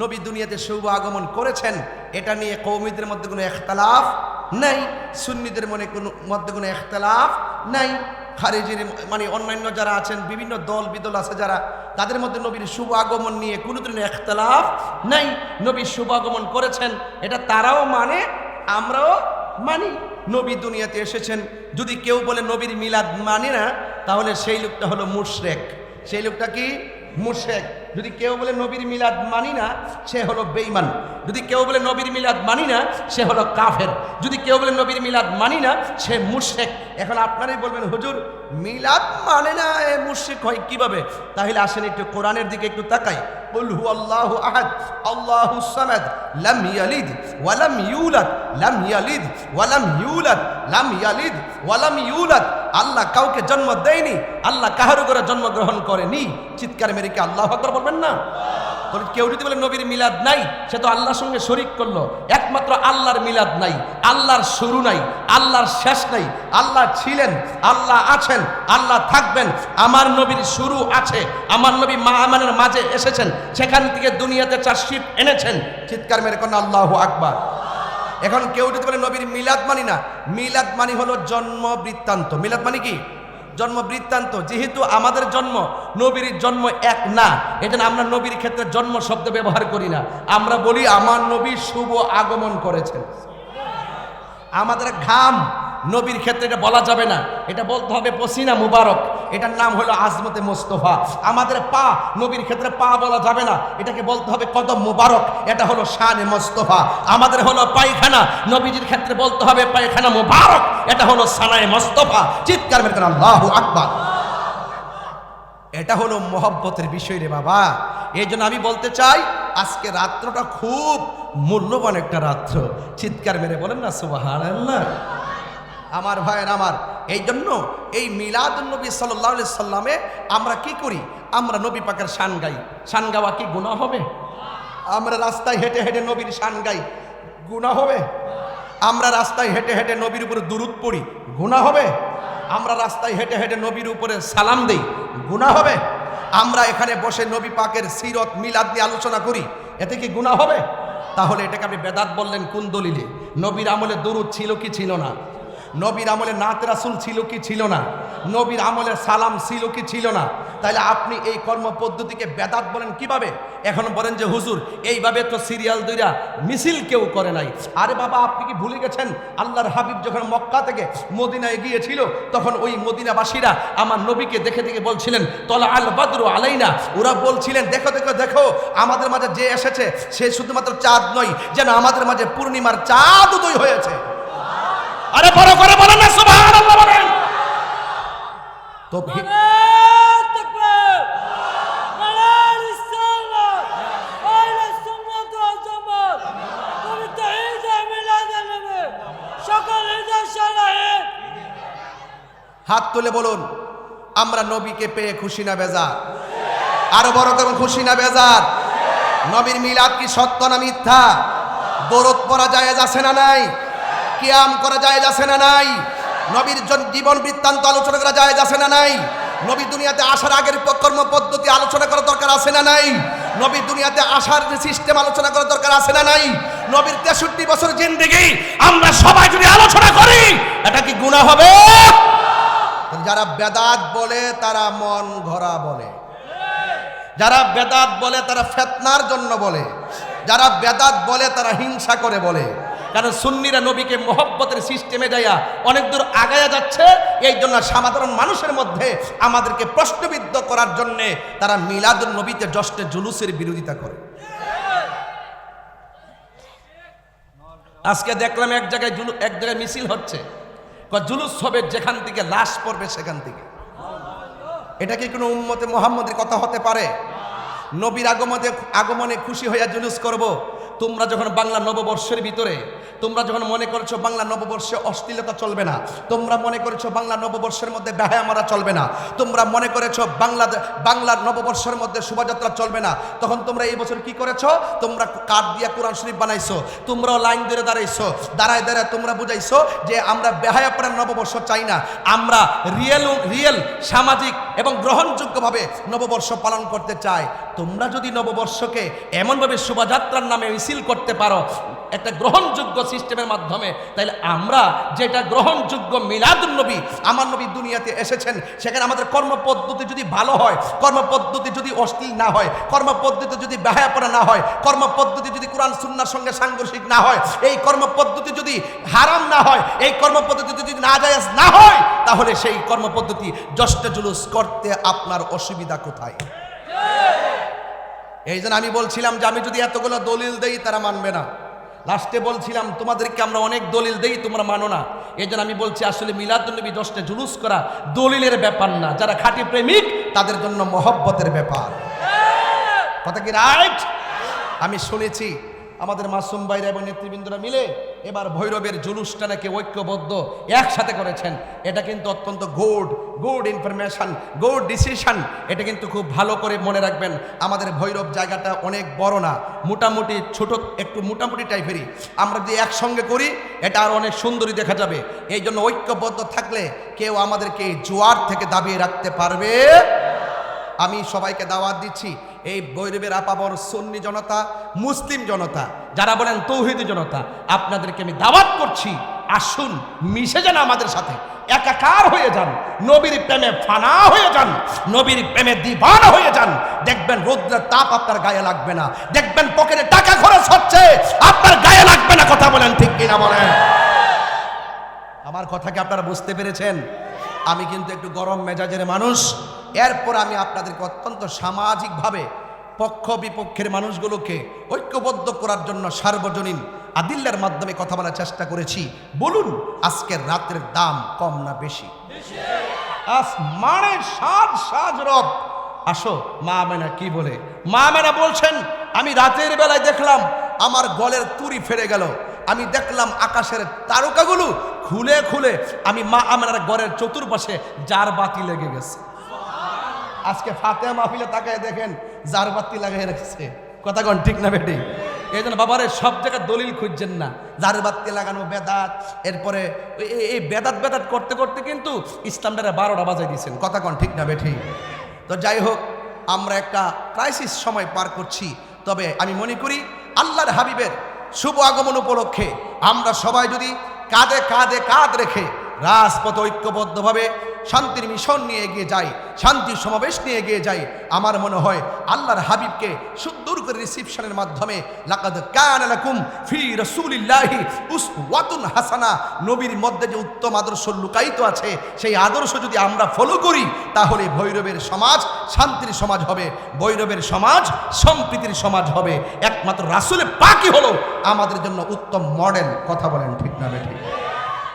নবী দুনিয়াতে শুভ আগমন করেছেন, এটা নিয়ে কৌমিদের মধ্যে কোনো এখতালাফ নাই, সুন্নিদের মনে কোনো, মধ্যে কোনো এখতালাফ নাই। খারিজির মানে অন্যান্য যারা আছেন, বিভিন্ন দল, বিদল আছে যারা, তাদের মধ্যে নবীর শুভ আগমন নিয়ে কোনো ধরনের এখতালাফ নাই। নবীর শুভ আগমন করেছেন, এটা তারাও মানে আমরাও মানি। নবী দুনিয়াতে এসেছেন, যদি কেউ বলে নবীর মিলাদ মানে না, তাহলে সেই লোকটা হলো মুশরেক। সেই লোকটা কি? মুশরেক যদি কেউ বলে নবীর মিলাদ মানি না সে হলো বেঈমান যদি কেউ বলে নবীর মিলাদ মানি না সে হলো কাফের যদি কেউ বলে নবীর মিলাদ মানি না সে মুশরেক এখন আপনারাই বলবেন হুজুর মিলাদ মানে না এ মুশরিক হয় কিভাবে তাহলে আসেন একটু কোরআনের দিকে একটু তাকাই قل هو الله أحد الله الصمد لم يلد ولم يولد لم يلد ولم يولد لم يلد ولم يولد আল্লাহ কাউকে জন্ম দেয়নি, আল্লাহ কাহার করে জন্মগ্রহণ করেনি। চিৎকার মেরে কি আল্লাহ আকবার বলবেন না? কেউ যদি বলে নবীর মিলাদ নাই, সে তো আল্লাহর সঙ্গে শরিক করল। একমাত্র আল্লাহর মিলাদ নাই, আল্লাহর শুরু নাই, আল্লাহর শেষ নাই। আল্লাহ ছিলেন, আল্লাহ আছেন, আল্লাহ থাকবেন। আমার নবীর শুরু আছে, আমার নবী মা মাঝে এসেছেন, সেখান থেকে দুনিয়াতে চার শিপ এনেছেন। চিৎকার মেরে কোন আল্লাহ আকবার। এখন কেউ যদি বলে নবীর মিলাদ মানি না, মিলাদ মানি হলো জন্ম বৃত্তান্ত। মিলাদ মানে কি? জন্ম বৃত্তান্ত। যেহেতু আমাদের জন্ম, নবীর জন্ম এক না এটা আমরা নবীর ক্ষেত্রে জন্ম শব্দ ব্যবহার করি না। আমরা বলি, আমার নবী শুভ আগমন করেছেন। আমাদের ঘাম নবীর ক্ষেত্রে এটা বলা যাবে না। এটা বলতে হবে পসিনা মুবারক। এটার নাম হলো আজমতে মোস্তফা। আমাদের পা, নবীর ক্ষেত্রে পা বলা যাবে না। এটাকে বলতে হবে কদম মুবারক। এটা হলো শানে মোস্তফা। আমাদের হলো পায়খানা। নবীজির ক্ষেত্রে বলতে হবে পায়খানা মুবারক। এটা হলো সানায় মোস্তফা। চিৎকার মেরে আল্লাহ আকবার। এটা হলো মহব্বতের বিষয় রে বাবা। এই জন্য আমি বলতে চাই, আজকে রাত্রটা খুব মূল্যবান একটা রাত্র। চিৎকার মেরে বলেন না সুবাহান আমার ভাইয়ের, আমার এই জন্য এই মিলাদ নবী সাল্লাহ সাল্লামে আমরা কি করি? আমরা নবী পাকের শান গাই। শান গাওয়া কি গুণা হবে? আমরা রাস্তায় হেঁটে হেঁটে নবীর শান গাই। গুণা হবে? আমরা রাস্তায় হেঁটে হেঁটে নবীর উপরে দুরুদ পড়ি। গুণা হবে? আমরা রাস্তায় হেঁটে হেঁটে নবীর উপরে সালাম দেই। গুণা হবে? আমরা এখানে বসে নবী পাকের সিরত, মিলাদ নিয়ে আলোচনা করি। এতে কি গুণা হবে? তাহলে এটাকে আপনি বেদাত বললেন কোন দলিলে? নবীর আমলে দরুদ ছিল কি ছিল না? নবীর আমলে নাত রাসুল ছিল কি ছিল না? নবীর আমলে সালাম ছিল কি ছিল না? তাহলে আপনি এই কর্ম পদ্ধতিকে বেদাত বলেন কীভাবে? এখন বলেন যে, হুজুর, এইভাবে তো সিরিয়াল দুইরা মিছিল কেউ করে নাই। আরে বাবা, আপনি কি ভুলে গেছেন? আল্লাহর হাবিব যখন মক্কা থেকে মদিনায় গিয়েছিল, তখন ওই মদিনাবাসীরা আমার নবীকে দেখে দেখে বলছিলেন তলা আল বাদরু আলাইনা। ওরা বলছিলেন, দেখো দেখো দেখো, আমাদের মাঝে যে এসেছে, সে শুধুমাত্র চাঁদ নয়, যেন আমাদের মাঝে পূর্ণিমার চাঁদ উদয় হয়েছে। আরে বড় করে বলেন না সুবহানাল্লাহ বলেন তো ভি- নারায়ণ তাকবীর! নারায়ণ ইসলাম! আহলে সুন্নাত ওয়াল জামাত! পবিত্র ঈদ এ মিলাদুন্নবী! সকল ঈদের সালাহে হাত তুলে বলুন আমরা নবীকে পেয়ে খুশি না বেজার আরও বড় করে খুশি না বেজার নবীর মিলাদ কি সত্য না মিথ্যা দরদ পড়া যায় আছে না নাই কিয়াম করা যায় আছে না নাই? নবীর জীবন বৃত্তান্ত আলোচনা করা যায় আছে না নাই? নবী দুনিয়াতে আসার আগের কর্ম পদ্ধতি আলোচনা করা দরকার আছে না নাই? নবী দুনিয়াতে আসার সিস্টেম আলোচনা করা দরকার আছে না নাই? নবীর তেষট্টি বছর জিন্দেগি, আমরা সবাই যদি আলোচনা করি, এটা কি গুণা হবে? যারা বেদাত বলে, তারা মন ঘোরা বলে। যারা বেদাত বলে, তারা ফেতনার জন্য বলে। যারা বেদাত বলে, তারা হিংসা করে বলে। কারণ সুন্নিরা নবীকে মহব্বতের সিস্টেমে যাইয়া অনেক দূর আগায়া যাচ্ছে, এই জন্য সাধারণ মানুষের মধ্যে আমাদেরকে প্রশ্নবিদ্ধ করার জন্যে তারা মিলাদুল নবীতে জষ্টে জুলুসের বিরোধিতা করে। আজকে দেখলাম এক জায়গায় জুলু, এক জায়গায় মিছিল হচ্ছে। জুলুস হবে যেখান থেকে লাশ পড়বে সেখান থেকে। এটা কি কোনো উম্মতে মোহাম্মদের কথা হতে পারে? নবীর আগমনে আগমনে খুশি হইয়া জুলুস করব? তোমরা যখন বাংলা নববর্ষের ভিতরে, তোমরা যখন মনে করছ বাংলা নববর্ষে অশ্লীলতা চলবে না, তোমরা মনে করেছ বাংলা নববর্ষের মধ্যে বেহায়া মারা চলবে না, তোমরা মনে করেছ বাংলা বাংলার নববর্ষের মধ্যে শোভাযাত্রা চলবে না, তখন তোমরা এই বছর কি করেছ? তোমরা কাঠ দিয়া কোরআন শরীফ বানাইছো, তোমরাও লাইন ধরে দাঁড়াইছো, দাঁড়ায় দাঁড়ায় তোমরা বুঝাইছো যে আমরা বেহায়াপড়ার নববর্ষ চাই না, আমরা রিয়েল রিয়েল সামাজিক এবং গ্রহণযোগ্যভাবে নববর্ষ পালন করতে চায়। তোমরা যদি নববর্ষকে এমনভাবে শোভাযাত্রার নামে মিছিল করতে পারো, একটা গ্রহণযোগ্য সিস্টেমের মাধ্যমে তাহলে আমরা যেটা গ্রহণযোগ্য মিলাদুন নবী, আমার নবী দুনিয়াতে এসেছেন, সেখানে আমাদের কর্মপদ্ধতি যদি ভালো হয়, কর্মপদ্ধতি যদি অশ্লীল না হয়, কর্মপদ্ধতি যদি ব্যাহাপনা না হয়, কর্মপদ্ধতি যদি কোরআন সুন্নার সঙ্গে সাংঘর্ষিক না হয়, এই কর্মপদ্ধতি যদি হারাম না হয়, এই কর্মপদ্ধতি যদি নাজায়েজ না হয় তাহলে সেই কর্মপদ্ধতি জষ্ট জুলুস করতে আপনার অসুবিধা কোথায়? এই জন্য আমি বলছিলাম যে আমি যদি এতগুলো দলিল দেই, তারা মানবে না। লাস্টে বলছিলাম, তোমাদেরকে আমরা অনেক দলিল দেই, তোমরা মানো না। এই আমি বলছি, আসলে মিলাদুলনবী দশটা জুলুস করা দলিলের ব্যাপার না। যারা খাঁটি প্রেমিক, তাদের জন্য মহব্বতের ব্যাপার। কথা কি রাইট? আমি শুনেছি আমাদের মাসুম ভাইরা এবং নেতৃবৃন্দরা মিলে এবার ভৈরবের জুলুসটা নাকি ঐক্যবদ্ধ, একসাথে করেছেন। এটা কিন্তু অত্যন্ত good good information good decision এটা কিন্তু খুব ভালো করে মনে রাখবেন, আমাদের ভৈরব জায়গাটা অনেক বড় না, মোটামুটি ছোট, একটু মোটামুটি টাইপেরই। আমরা যদি একসঙ্গে করি, এটা আর অনেক সুন্দরী দেখা যাবে। এই জন্য ঐক্যবদ্ধ থাকলে কেউ আমাদেরকে জোয়ার থেকে দাবিয়ে রাখতে পারবে। আমি সবাইকে দাওয়াত দিচ্ছি এই বৈরবের আপাবর সন্নি জনতা, মুসলিম জনতা, যারা বলেন তৌহিদি জনতা, আপনাদেরকে আমি দাওয়াত করছি, আসুন, মিশে যান আমাদের সাথে, একাকার হয়ে যান, নবীর প্রেমে ফানা হয়ে যান, নবীর প্রেমে দিবানা হয়ে যান, দেখবেন রৌদ্রের তাপ আপনার গায়ে লাগবে না, দেখবেন পকেটে টাকা খরচ হচ্ছে, আপনার গায়ে লাগবে না, কথা বলেন ঠিক কিনা বলেন? আমার কথা কি আপনারা বুঝতে পেরেছেন? আমি কিন্তু একটু গরম মেজাজের মানুষ এরপর আমি আপনাদেরকে অত্যন্ত সামাজিকভাবে পক্ষ বিপক্ষের মানুষগুলোকে ঐক্যবদ্ধ করার জন্য সার্বজনীন আদিল্লার মাধ্যমে কথা বলার চেষ্টা করেছি। বলুন, আজকের রাতের দাম কম না বেশি? আসমানের সাজ সাজ আসো, মা মেনা কি বলে? মা মেনা বলছেন, আমি রাতের বেলায় দেখলাম আমার গলের তুরি ফেরে গেল। আমি দেখলাম আকাশের তারকাগুলো খুলে খুলে আমি মা আমার ঘরের চতুর্পাশে যার বাতি লেগে গেছে। আজকে ফাতে মাহফিলে তাকায় দেখেন জার বাতি লাগাই রেখেছে। কথা কন ঠিক না বেটি? এই জন্য বাবারে সব জায়গায় দলিল খুঁজছেন না। জার বাতি লাগানো বেদাত, এরপরে এই- বেদাত বেদাত করতে করতে কিন্তু ইসলামটারে বারোটা বাজাই দিয়েছেন। কথা কন ঠিক না বেঠি তো যাই হোক, আমরা একটা ক্রাইসিস সময় পার করছি। তবে আমি মনে করি আল্লাহর হাবিবের শুভ আগমন উপলক্ষে আমরা সবাই যদি কাঁধে কাঁধে কাঁধ রেখে রাজপথ ঐক্যবদ্ধভাবে শান্তির মিশন নিয়ে এগিয়ে যাই, শান্তির সমাবেশ নিয়ে এগিয়ে যাই। আমার মনে হয় আল্লাহর হাবিবকে সুন্দর করে রিসিপশনের মাধ্যমে হাসানা, নবীর মধ্যে যে উত্তম আদর্শ লুকায়িত আছে, সেই আদর্শ যদি আমরা ফলো করি, তাহলে ভৈরবের সমাজ শান্তির সমাজ হবে, ভৈরবের সমাজ সম্প্রীতির সমাজ হবে। একমাত্র রাসূলের পাকই হলো আমাদের জন্য উত্তম মডেল কথা বলেন ঠিক না ঠিক?